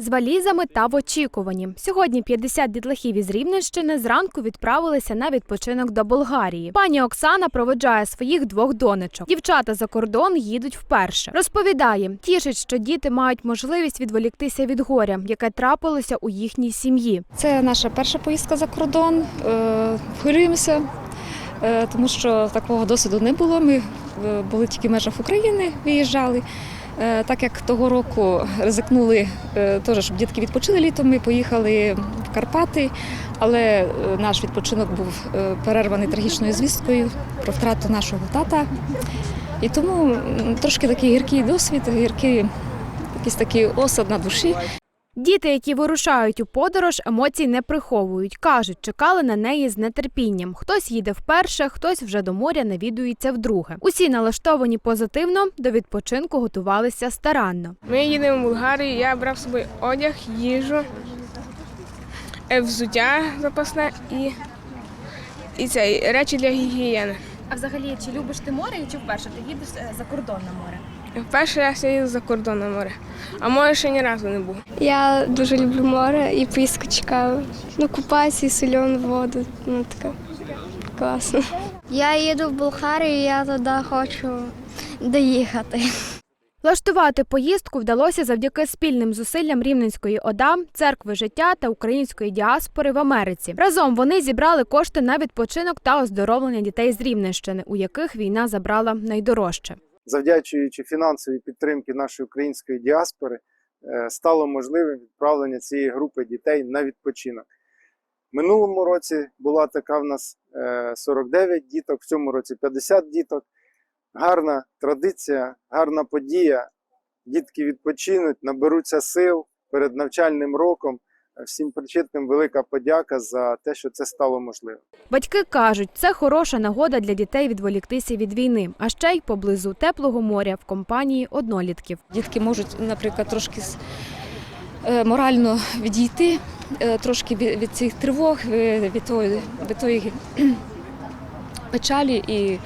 З валізами та в очікуванні. Сьогодні 50 дітлахів із Рівненщини зранку відправилися на відпочинок до Болгарії. Пані Оксана проведжає своїх двох донечок. Дівчата за кордон їдуть вперше. Розповідає, тішить, що діти мають можливість відволіктися від горя, яке трапилося у їхній сім'ї. Це наша перша поїздка за кордон. Е, Хвилюємося, е, тому що такого досвіду не було. Ми е, були тільки в межах України, виїжджали. Е, Так як того року ризикнули е, теж, щоб дітки відпочили літом, ми поїхали в Карпати, але е, наш відпочинок був перерваний трагічною звісткою про втрату нашого тата. І тому трошки такий гіркий досвід, гіркий якийсь такий осад на душі. Діти, які вирушають у подорож, емоцій не приховують. кажуть, чекали на неї з нетерпінням. Хтось їде вперше, хтось вже до моря навідується вдруге. Усі налаштовані позитивно, до відпочинку готувалися старанно. Ми їдемо в Болгарію, я брав з собою одяг, їжу, е, взуття запасне і, і цей, речі для гігієни. А взагалі, чи любиш ти море, чи вперше ти їдеш за кордон на море? Перший раз я їду за кордон на море, а море ще ні разу не був. Я дуже люблю море і поїздку чекаю. Ну, купатися і соляну воду. Ну, таке класно. Я їду в Болгарію, я туди хочу доїхати. Влаштувати поїздку вдалося завдяки спільним зусиллям Рівненської ОДА, церкви життя та української діаспори в Америці. Разом вони зібрали кошти на відпочинок та оздоровлення дітей з Рівненщини, у яких війна забрала найдорожче. Завдячуючи фінансовій підтримці нашої української діаспори, е, стало можливим відправлення цієї групи дітей на відпочинок. Минулому році була така в нас е, 49 діток, в цьому році 50 діток. Гарна традиція, гарна подія. Дітки відпочинуть, наберуться сил перед навчальним роком. Всім причетним велика подяка за те, що це стало можливим. Батьки кажуть, це хороша нагода для дітей відволіктися від війни, а ще й поблизу теплого моря в компанії однолітків. Дітки можуть, наприклад, трошки з- е, морально відійти, е, трошки від цих тривог, е, від тої, від тої печалі і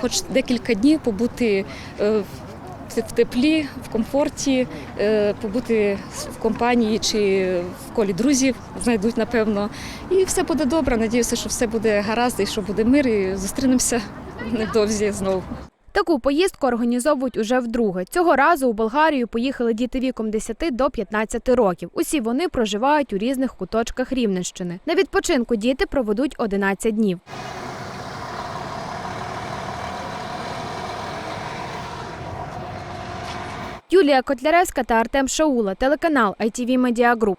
хоч декілька днів побути е, в- теплі, в комфорті, е, побути в компанії чи в колі друзів знайдуть, напевно. І все буде добре. Надіюся, що все буде гаразд і що буде мир, і зустрінемося невдовзі знову. Таку поїздку організовують уже вдруге. Цього разу у Болгарію поїхали діти віком 10 до 15 років. Усі вони проживають у різних куточках Рівненщини. На відпочинку діти проведуть 11 днів. Юлія Котляревська та Артем Шаула, телеканал ITV Media Group.